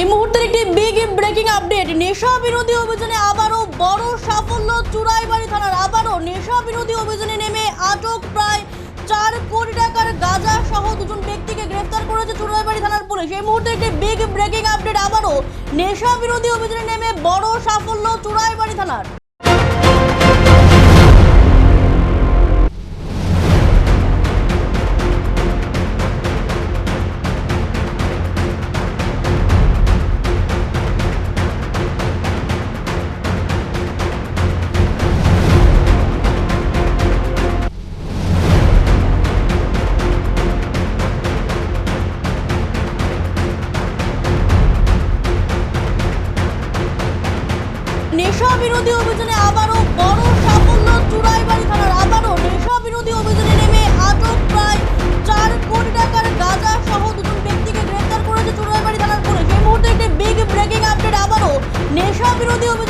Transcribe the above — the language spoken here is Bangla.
এই মুহূর্তের একটি বিগ ব্রেকিং আপডেট নেশা বিরোধী অভিযানে আবারও বড় সাফল্য চুরাইবাড়ি থানার। আবারও নেশা বিরোধী অভিযানে নেমে আটক প্রায় চার কোটি টাকার গাঁজা সহ দুজন ব্যক্তিকে গ্রেফতার করেছে চুরাইবাড়ি থানার পুলিশ। এই মুহূর্তে একটি বিগ ব্রেকিং আপডেট আবারও নেশা বিরোধী অভিযানে নেমে বড় সাফল্য চুরাইবাড়ি থানার। নেশা বিরোধী অভিযানে আবারও বড় সাফল্য চুড়াইবাড়ি থানার আবারও নেশা বিরোধী অভিযানে নেমে আটক প্রায় চার কোটি টাকার গাঁজা সহ দুজন ব্যক্তিকে গ্রেপ্তার করেছে চুড়াইবাড়ি থানার পুলিশ। এই মুহূর্তে একটি বিগ ব্রেকিং আপডেট আবারও নেশা বিরোধী অভিযান